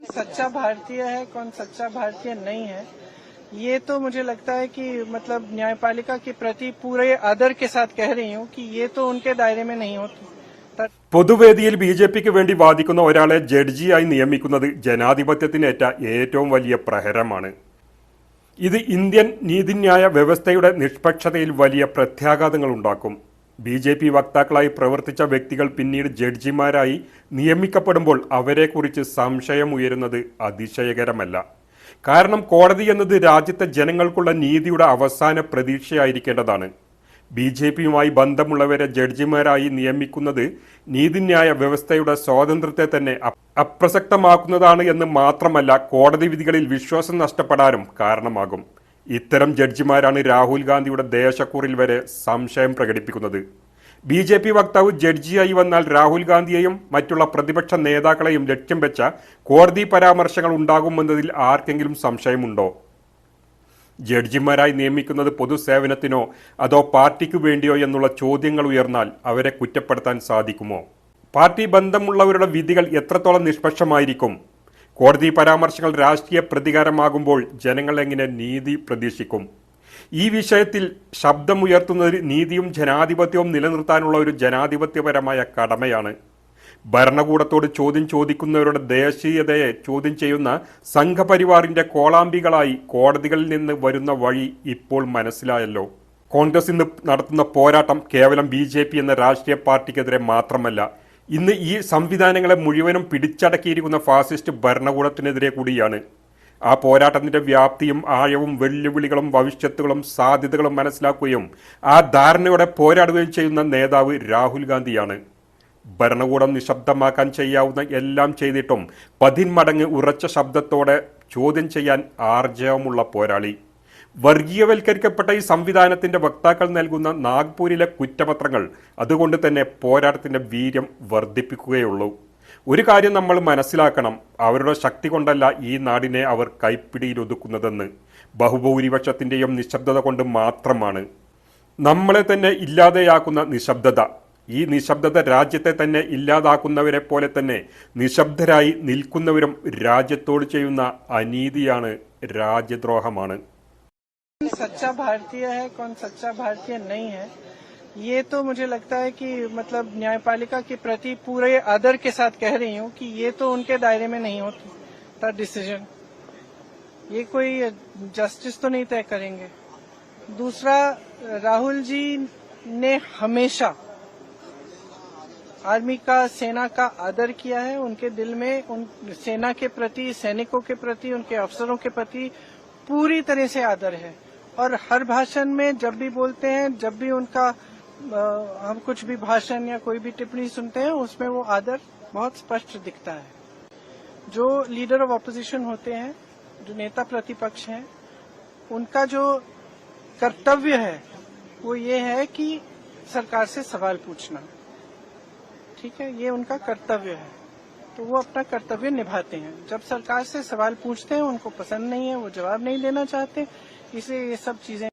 सच्चा भारतीय है कौन सच्चा भारतीय नहीं है ये तो मुझे लगता है कि मतलब न्यायपालिका के प्रति पूरे आदर के साथ कह रही हूँ कि ये तो उनके दायरे में नहीं होती त- പൊതുവേദിയിൽ ബി ജെ പിക്ക് വേണ്ടി വാദിക്കുന്ന ഒരാളെ ജഡ്ജിയായി നിയമിക്കുന്നത് ജനാധിപത്യത്തിനേറ്റ ഏറ്റവും വലിയ പ്രഹരമാണ് ഇത് ഇന്ത്യൻ നീതിന്യായ വ്യവസ്ഥയുടെ നിഷ്പക്ഷതയിൽ വലിയ പ്രത്യാഘാതങ്ങൾ ഉണ്ടാക്കും ബി ജെ പി വക്താക്കളായി പ്രവർത്തിച്ച വ്യക്തികൾ പിന്നീട് ജഡ്ജിമാരായി നിയമിക്കപ്പെടുമ്പോൾ അവരെക്കുറിച്ച് സംശയമുയരുന്നത് അതിശയകരമല്ല. കാരണം കോടതി എന്നത് രാജ്യത്തെ ജനങ്ങൾക്കുള്ള നീതിയുടെ അവസാന പ്രതീക്ഷയായിരിക്കേണ്ടതാണ്. ബി ജെ പിയുമായി ബന്ധമുള്ളവരെ ജഡ്ജിമാരായി നിയമിക്കുന്നത് നീതിന്യായ വ്യവസ്ഥയുടെ സ്വാതന്ത്ര്യത്തെ തന്നെ അപ്രസക്തമാക്കുന്നതാണ് എന്ന് മാത്രമല്ല കോടതി വിധികളിൽ വിശ്വാസം നഷ്ടപ്പെടാനും കാരണമാകും. ഇത്തരം ജഡ്ജിമാരാണ് രാഹുൽ ഗാന്ധിയുടെ ദേശക്കൂറിൽ വരെ സംശയം പ്രകടിപ്പിക്കുന്നത്. ബി ജെ പി വക്താവ് ജഡ്ജിയായി വന്നാൽ രാഹുൽ ഗാന്ധിയെയും മറ്റുള്ള പ്രതിപക്ഷ നേതാക്കളെയും ലക്ഷ്യം വെച്ച കോടതി പരാമർശങ്ങൾ ഉണ്ടാകുമെന്നതിൽ ആർക്കെങ്കിലും സംശയമുണ്ടോ? ജഡ്ജിമാരായി നിയമിക്കുന്നത് പൊതുസേവനത്തിനോ അതോ പാർട്ടിക്ക് വേണ്ടിയോ എന്നുള്ള ചോദ്യങ്ങൾ ഉയർന്നാൽ അവരെ കുറ്റപ്പെടുത്താൻ സാധിക്കുമോ? പാർട്ടി ബന്ധമുള്ളവരുടെ വിധികൾ എത്രത്തോളം നിഷ്പക്ഷമായിരിക്കും? കോടതി പരാമർശങ്ങൾ രാഷ്ട്രീയ പ്രതികാരമാകുമ്പോൾ ജനങ്ങൾ എങ്ങനെ നീതി പ്രതീക്ഷിക്കും? ഈ വിഷയത്തിൽ ശബ്ദമുയർത്തുന്നതിൽ നീതിയും ജനാധിപത്യവും നിലനിർത്താനുള്ള ഒരു ജനാധിപത്യപരമായ കടമയാണ്. ഭരണകൂടത്തോട് ചോദ്യം ചോദിക്കുന്നവരുടെ ദേശീയതയെ ചോദ്യം ചെയ്യുന്ന സംഘപരിവാറിന്റെ കോളാമ്പികളായി കോടതികളിൽ നിന്ന് വരുന്ന വഴി ഇപ്പോൾ മനസ്സിലായല്ലോ. കോൺഗ്രസ് ഇന്ന് നടത്തുന്ന പോരാട്ടം കേവലം ബി എന്ന രാഷ്ട്രീയ പാർട്ടിക്കെതിരെ മാത്രമല്ല ഇന്ന് ഈ സംവിധാനങ്ങളെ മുഴുവനും പിടിച്ചടക്കിയിരിക്കുന്ന ഫാസിസ്റ്റ് ഭരണകൂടത്തിനെതിരെ കൂടിയാണ്. ആ പോരാട്ടത്തിന്റെ വ്യാപ്തിയും ആഴവും വെല്ലുവിളികളും ഭവിഷ്യത്തുകളും സാധ്യതകളും മനസ്സിലാക്കുകയും ആ ധാരണയോടെ പോരാടുകയും ചെയ്യുന്ന നേതാവ് രാഹുൽ ഗാന്ധിയാണ്. ഭരണകൂടം നിശബ്ദമാക്കാൻ ചെയ്യാവുന്ന എല്ലാം ചെയ്തിട്ടും പതിന്മടങ്ങ് ഉറച്ച ശബ്ദത്തോടെ ചോദ്യം ചെയ്യാൻ ആർജവമുള്ള പോരാളി. വർഗീയവൽക്കരിക്കപ്പെട്ട ഈ സംവിധാനത്തിന്റെ വക്താക്കൾ നൽകുന്ന നാഗ്പൂരിലെ കുറ്റപത്രങ്ങൾ അതുകൊണ്ട് തന്നെ പോരാട്ടത്തിന്റെ വീര്യം വർദ്ധിപ്പിക്കുകയുള്ളൂ. ഒരു കാര്യം നമ്മൾ മനസ്സിലാക്കണം അവരുടെ ശക്തി കൊണ്ടല്ല ഈ നാടിനെ അവർ കൈപ്പിടിയിൽ ഒതുക്കുന്നതെന്ന് ബഹുഭൂരിപക്ഷത്തിന്റെയും നിശബ്ദത കൊണ്ട് മാത്രമാണ്. നമ്മളെ തന്നെ ഇല്ലാതെയാക്കുന്ന നിശബ്ദത. ഈ നിശബ്ദത രാജ്യത്തെ തന്നെ ഇല്ലാതാക്കുന്നവരെ പോലെ തന്നെ നിശബ്ദരായി നിൽക്കുന്നവരും രാജ്യത്തോട് ചെയ്യുന്ന അനീതിയാണ് രാജ്യദ്രോഹമാണ്. सच्चा भारतीय है, कौन सच्चा भारतीय नहीं है, ये तो मुझे लगता है कि मतलब न्यायपालिका के प्रति पूरे आदर के साथ कह रही हूँ कि ये तो उनके दायरे में नहीं होता डिसीज़न ये कोई जस्टिस तो नहीं तय करेंगे। दूसरा, राहुल जी ने हमेशा आर्मी का, सेना का आदर किया है, उनके दिल में उन सेना के प्रति, सैनिकों के प्रति, उनके अफसरों के प्रति पूरी तरह से आदर है। और हर भाषण में जब भी बोलते हैं जब भी उनका अ, हम कुछ भी भाषण या कोई भी टिप्पणी सुनते हैं उसमें वो आदर बहुत स्पष्ट दिखता है। जो लीडर ऑफ़ ऑपोजिशन होते हैं जो नेता प्रतिपक्ष हैं उनका जो कर्तव्य है वो ये है कि सरकार से सवाल पूछना। ठीक है? ये उनका कर्तव्य है। तो वो अपना कर्तव्य निभाते हैं। जब सरकार से सवाल पूछते हैं उनको पसंद नहीं है वो जवाब नहीं देना चाहते इसलिए ये सब चीज़ें